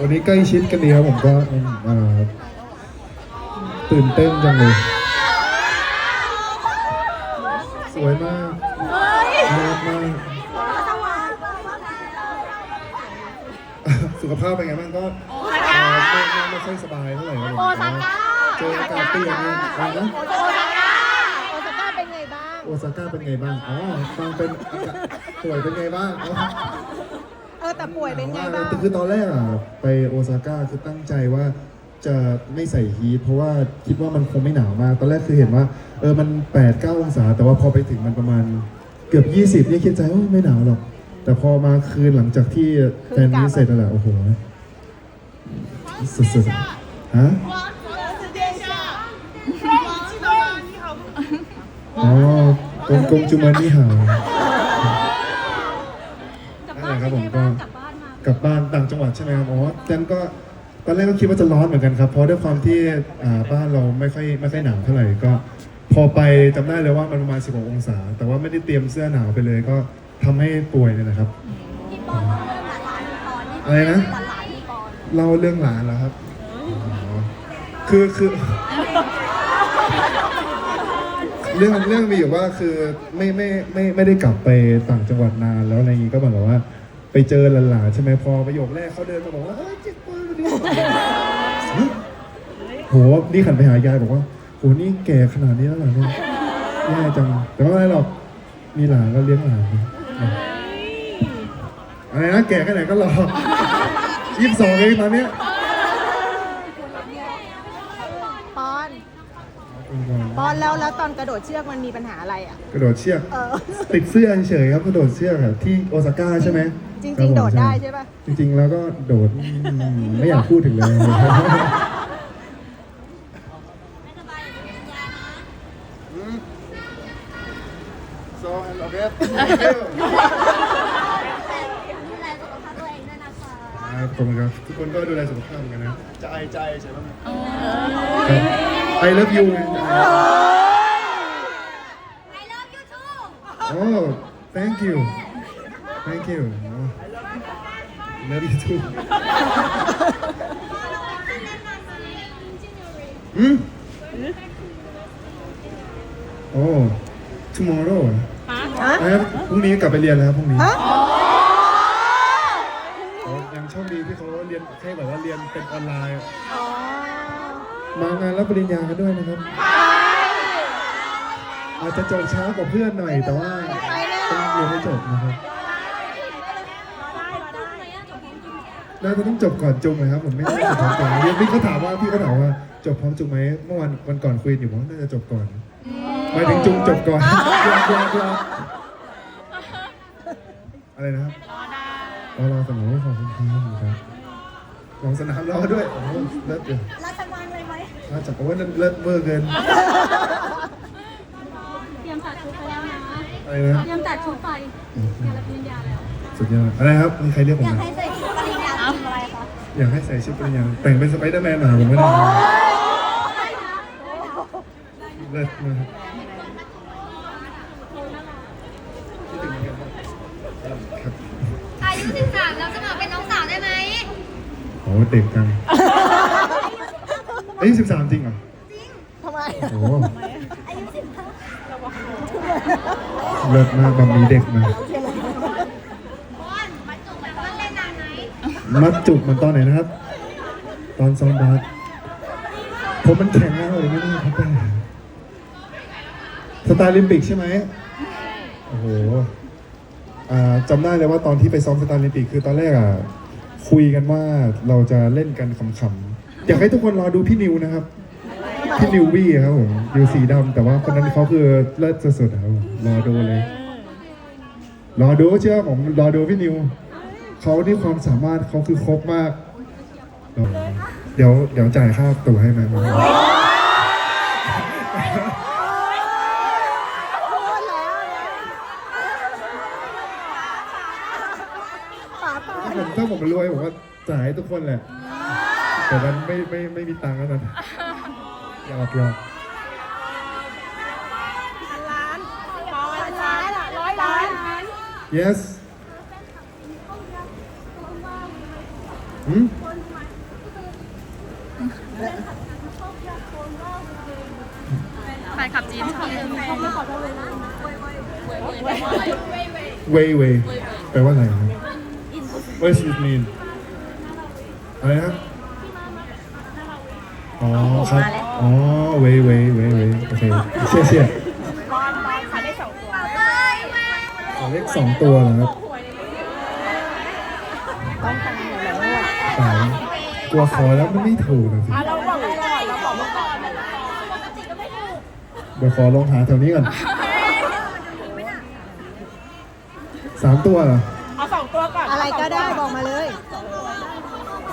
วันนี้ใกล้ชิดกันดีครับผมก็เอ่อตื่นเต้นจังเลย สวยมากน่ารักมากสุขภาพเป็นไงบ้างก็เอ่อไม่ไม่ไม่ค่อยสบายเท่าไหร่ครับผมโอซาก้าเจออากาศเปลี่ยนนะอะไรนะโอซาก้าโอซาก้าเป็นไงบ้างโอซาก้าเป็นไงบ้าง อ๋อฟังเป็นอากาศป่วยเป็นไงบ้าง อ๋อเออแต่ป่วยเป็นไงบ้างแต่คือตอนแรกอะไปโอซาก้าคือตั้งใจว่าจะไม่ใส่ฮีทเพราะว่าคิดว่ามันคงไม่หนาวมาก ตอนแรกคือเห็นว่าเออมัน8 9องศา แต่ว่าพอไปถึงมันประมาณเกือบ 20นี่คิดใจว่าไม่หนาวหรอก แต่พอมาคืนหลังจากที่แฟนนี้เสร็จแล้วแหละโอ้โหสุดๆฮะอ๋อกงกงจูมานี่หาว นั่นแหละครับผมก็กลับบ้านต่างจังหวัดใช่ไหมครับอ๋อแจนก็ตอนแรกก็คิดว่าจะร้อนเหมือนกันครับเพราะด้วยความที่อ่าบ้านเราไม่ค่อยไม่ค่อยหนาวเท่าไหร่ก็ พอไปจำได้เลยว่ามันประมาณ 16 องศา แต่ว่าไม่ได้เตรียมเสื้อหนาวไปเลยก็ทำให้ป่วยเนี่ยนะครับอะไรนะเล่าเรื่องหลานเหรอครับอ๋อคือคือ เรื่องเรื่องมีอยู่ว่าคือไม่ไม่ไม่ไม่ได้กลับไปต่างจังหวัดนานแล้วอะไรอย่างงี้ก็เหมือนกับว่า ไปเจอหลานๆใช่ไหมพอประโยคแรกเขาเดินมาบอกว่าเอ้ยเจ็บปวดดิโหนี่ขันไปหายายบอกว่าโหนี่แก่ขนาดนี้แล้วเหรอเนี่ยแย่จังแต่ว่าไม่หรอกมีหลานก็เลี้ยงหลานนะอะไรนะแก่แค่ไหนก็รอยี่สิบสองเองตอนเนี้ย ปอน ปอนแล้วแล้วตอนกระโดดเชือกมันมีปัญหาอะไรอะ กระโดดเชือก เออ ติดเสื้อเฉยๆครับกระโดดเชือกอะที่โอซาก้าใช่ไหมจริงๆคบผมโดดได้ใช่ปะ จริง ๆ แล้วก็โดดอืมไม่อยากพูดถึงเลย So I love it. ครับขอบคุณครับ ทุกคนก็ดูแลสุขภาพเหมือนกันนะใจใจใช่ไหมครับ I love you Oh thank you thank you Oh, love you too อืม Oh tomorrow เหรอฮะนะครับพรุ่งนี้กลับไปเรียนแล้วครับพรุ่งนี้ นให้แบบว่าเรียนเป็นออนไลน์อ๋อมางานรับปริญญากันด้วยนะครับ อาจจะจบช้ากว่าเพื่อนหน่อย แต่ว่าต้องเรียนให้จบนะครับ น่าจะต้องจบก่อนจุงนะครับผมไม่ได้จบพร้อมจุงเรียนพี่เขาถามว่าพี่เขาถามว่าจบพร้อมจุงไหมเมื่อวันวันก่อนคุยอยู่ว่าน่าจะจบก่อนหมายถึงจุงจบก่อนรอรอรออะไรนะครับรอรอเสมอขอบคุณครับ ลองสนามรอด้วยโอ้โหเลิศเลยรัชมังเลยไหมน่าจะโอ้ยนั่นเลิศเวอร์เกินเตรียมตัดชุดไปแล้วนะอะไรนะเตรียมตัดชุดไปงานรับปริญญาแล้ว สุดยอดอะไรครับมีใครเรียกผมไหมให้ใส่ชุดปริญญาทำอะไรคะอยากให้ใส่ชุดปริญญาแต่งเป็นสไปเดอร์แมนหน่อยผมไม่ได้เลิศมากคิดถึงเหมือนกันครับ อายุ 13 แล้วสมัครเป็นน้องสาวได้ไหมโอ้เด็กจังอายุสิบสามจริงเหรอทำไมโอ้เลิศมากบะมีเด็กมาบอลมาจุกแบบว่าเล่นนานไหมมัดจุกเหมือนตอนไหนนะครับ ตอนซ้อมบาสผมมันแข็งแล้วเลยไม่ได้ครับแต่สไตล์ลิมปิกใช่ไหมโอ้โหอ่าจำได้เลยว่าตอนที่ไปซ้อมสไตล์ลิมปิกคือตอนแรกอะ คุยกันว่าเราจะเล่นกันขำๆอยากให้ทุกคนรอดูพี่นิวนะครับ พี่นิววี่ครับผมอยู่สีดำแต่ว่าคนนั้นเขาคือเลิศสุดๆครับผมรอดูเลย รอดูเชื่อผมรอดูพี่นิวเขาที่ความสามารถเขาคือครบมาก เดี๋ยวเดี๋ยวจ่ายค่าตั๋วให้ไหมครับ ผมรวยผมว่าจ่ายให้ทุกคนแหละ แต่มันไม่ไม่ไม่มีตังค์แล้วนะหยอกหยอกล้านมองอะไรล้านอะร้อยล้าน yes หืมแฟนคลับจีนชอบเว่ยเว่ยแปลว่าอะไรครับ What does it mean อะไรนะอ๋อครับอ๋อเวเวเวเวโอเคเชี่ยเชี่ยขอเลขสองตัวเหรอครับต้องตามอยู่แล้วอะสามกลัวขอแล้วมันไม่ถูกนะสิเราบอกเลยก่อนเราบอกมาก่อนเดี๋ยวขอลองหาแถวนี้ก่อนสามตัวเหรอ อะไรก็ได้บอกมาเลย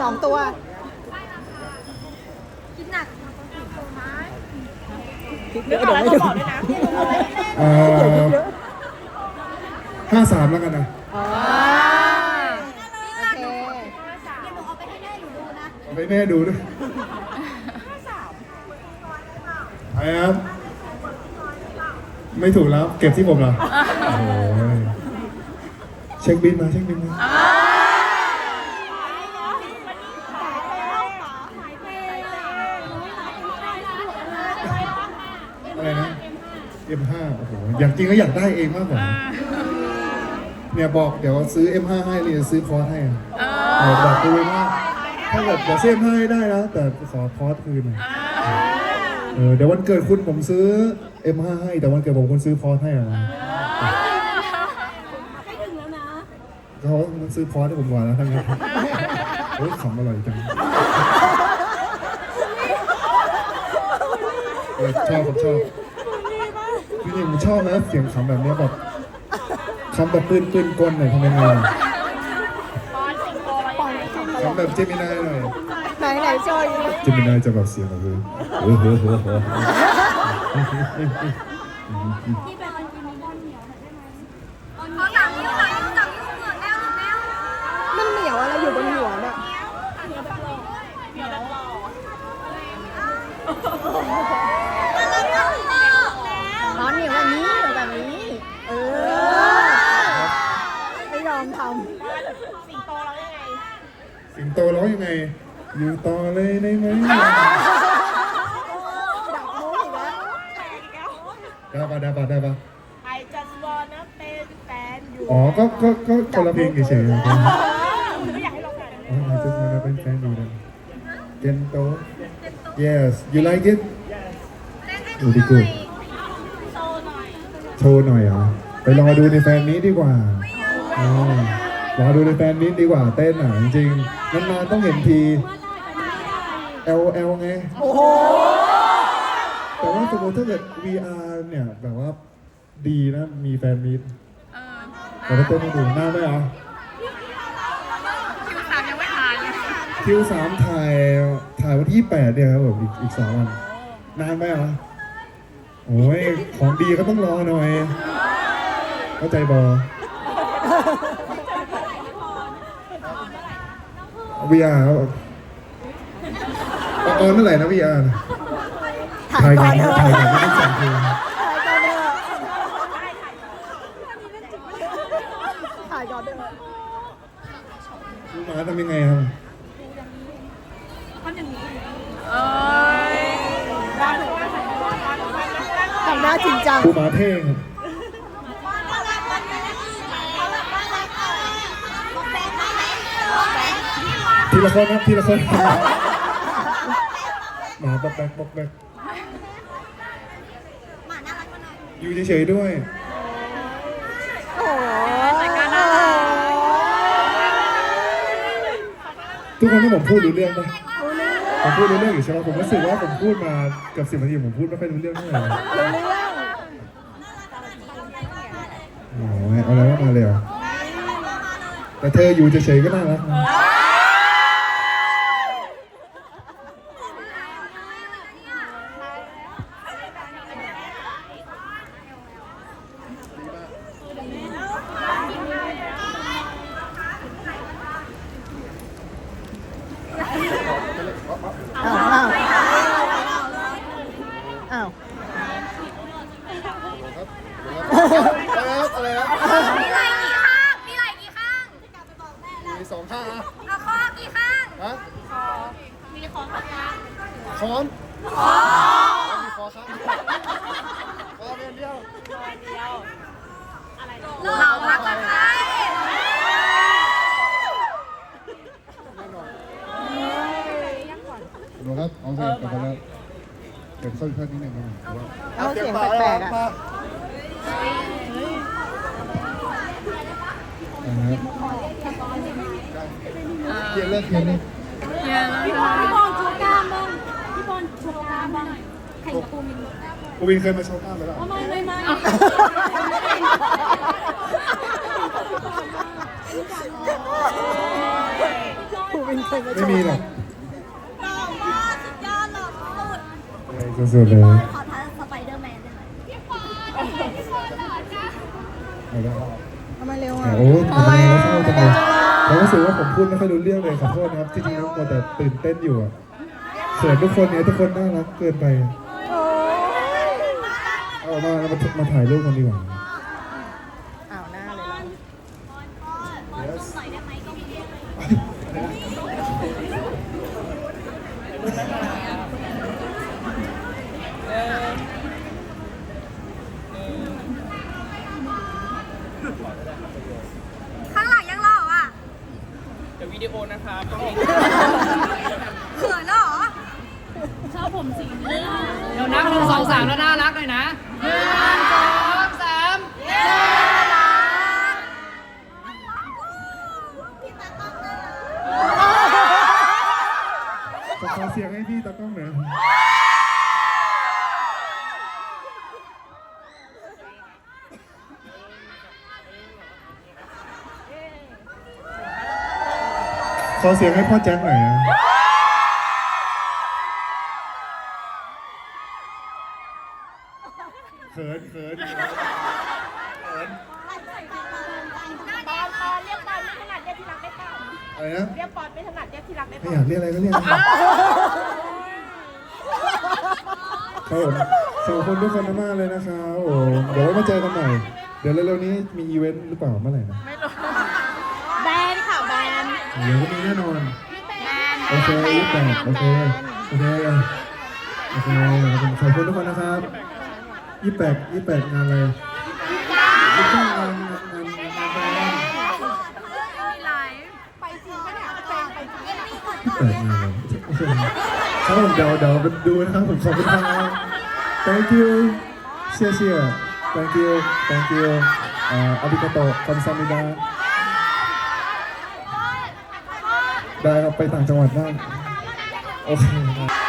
สองตัวคิดหนักเดี๋ยวไม่ดูเอ่อห้าสามแล้วกันนะอ๋อโอเคเดี๋ยวหนูเอาไปให้แม่หนูดูนะเอาไปแม่ดูด้วยไอ้ครับไม่ถูกแล้ว เก็บที่ผมเหรอโอ้โห เช็คบินมาเช็คบินมาอะไรนะ M5 โอ้โหอยากจริงก็อยากได้เองมากกว่าเนี่ยบอกเดี๋ยวซื้อ M5 ให้เลยจะซื้อคอร์สให้อะเออบอกกูไว้ว่าถ้าเกิดเดี๋ยวซื้อ M5 ให้ได้นะแต่ขอคอร์สคืนหน่อยเออเดี๋ยววันเกิดคุณผมซื้อ M5 ให้แต่วันเกิดผมคุณซื้อคอร์สให้อะ เขาซื้อคอร์สให้ผมก่อนแล้วทั้งนั้นโอ้ยขำอร่อยจังเออชอบผมชอบพี่นี่ผมชอบนะเสียงขำแบบเนี้ยแบบคำแบบปืนปืนกลหน่อยทำยังไงอะขำแบบเจมินายหน่อยไหนไหนโชยเจมินายจะแบบเสียงแบบเออเออเออเออเออ ขอหลังนิ้วหลังนิ้วหลังนิ้วเหมือนแมวหรือแมว มันเหนียวอะไรอยู่บนหัวเนี่ย มันแล้วก็เลิกแล้ว อ๋อเหนียวแบบนี้เหนียวแบบนี้ เออไม่ยอมท สิงโตร้องยังไง อยู่ต่อเลยได้ไหมำดักมุกอีกแล้วได้ปะได้ปะได้ปะ I just wanna เป็นแฟนอยู่อ๋อ ก็ ก็ ก็คนละเพลงเฉยๆนะครับไม่อยากให้ลองกันอ๋อ I just wanna เป็นแฟนอยู่นะเกนโต yes you like it เล่นให้ดูดูดิหกูน่อย โชว์หน่อยเหรอ ไปรอดูในแฟนนี้ดีกว่าอ๋อ รอดูในแฟนนี้ดีกว่าเต้นอะจริงๆนานๆต้องเห็นที L L ไง โอ้โห แต่ว่าสมมติถ้าเกิด VR เนี่ยแบบว่าดีนะ มีแฟนมีตเออเราไปเต้นให้ดูหน้าไหมเหรอคิวสามยังไม่หายเลยคิวสามถ่ายถ่ายวันที่แปดเนี่ยครับผมอีกอีกสองวัน นานไหมเหรอโอ้ย ของดีก็ต้องรอหน่อย เข้าใจบอ VR ครับเอาเอาเมื่อไหร่นะ VR น่ะถ่ายก่อนถ่ายเถก่อนอะถ่ายก่อนไม่ต้องสั่งเพลงถ่ายก่อนเถอะถ่ายก่อนเถอะคุณหมาทำยังไงครับเอ้ยทำหน้าจริงจังครูหมาเท่งครับ ละคนครับทีละคนหมาบอกแบกบอกแบกหมาน่ารักกว่าหน่อย อยู่เฉยๆด้วย โอ้โหทุกคนที่ผมพูดรู้เรื่องปะรู้เรื่องผมพูดรู้เรื่องอยู่ใช่ไหมผมรู้สึกว่าผมพูดมาเกือบสิบนาทีผมพูดไม่ค่อยรู้เรื่องเท่าไหร่เลยรู้เรื่องโอ้ยเอาอะไรว่ามาเลยเหรอแต่เธออยู่เฉยๆก็น่ารักนะอ้าวอ้าวอ้าว อะไรครับมีไหล่กี่ข้าง มีไหล่กี่ข้างมีสองข้างอะเอาคอกี่ข้าง ฮะมีคอกี่ข้างค้อนมีค้อนครับขอเป็นเดียวเรารักกันไหมดูครับโอเคกลับมาแล้วเก็บข้อผิดพลาดนิดนึงครับผมเอาเสียงแปลกๆอะ เกียร์เลิกเกียร์นี่พี่บอลพี่บอลโชว์กล้ามบ้างพี่บอลโชว์กล้ามบ้างแข่งกับปูมินกูวินเคยมาโชว์กล้ามไปแล้วไม่ไม่ไม่ไม่มีหรอกหล่อมากสุดยอดหล่อสุดสุดๆเลย ขอท้าสไปเดอร์แมนได้ไหม เอาละทำไมเร็วแต่อะโอ้ทำไมเราเข้าจังเลยเรารู้สึกว่าผมพูดไม่ค่อยรู้เรื่องเลยขอโทษนะครับจริงๆแล้วมัวแต่ตื่นเต้นอยู่อะเขินทุกคนเนี่ยทุกคนน่ารักเกินไปเอามาเรามามาถ่ายรูปกันดีกว่า อ้าวหน้าเลยล่ะ ข้างหลังยังหล่ออะ เดี๋ยววิดีโอนะครับต้อง เขินเหรอ ชอบผมสีนี้ เดี๋ยวนับหนึ่งสองสามแล้วน่ารักหน่อยนะหนึ่งสองสามขอขอเสียงให้พี่ตากล้องหน่อยขอเสียงให้พ่อแจ็คหน่อยนะเขินเขิน ปอนปอนเรียกปอนไม่ถนัดเรียกที่รักได้เปล่า อะไรนะ เรียกปอนไม่ถนัดเรียกที่รักได้เป ไม่ ล่า อยากเรียกอะไรก็เรียกนะครับผมขอบคุณทุกคนมากๆ เลยนะครับโอ้เดี๋ยวไว้มาเจอกันใหม่ เดี๋ยวเร็วๆนี้มีอีเวนต์หรือเปล่าเมื่อไหร่นะแบนค่ะแบนเดี๋ยวก็มีแน่นอน แบนโอเคยี่แปดโอเค โอเค โอเค ขอบคุณทุกคนนะครับยี่แปดยี่แปดงานอะไรยี่เก้างานงานงานงานอะไรยี่แปดงานอะไรครับผมเดี๋ยวเดี๋ยวไปดูนะครับผมขอบคุณครับ thank you เชียร์เชียร์ thank you thank you อาอาบิกาโตะคำซามิดาได้ครับไปต่างจังหวัดบ้างโอเค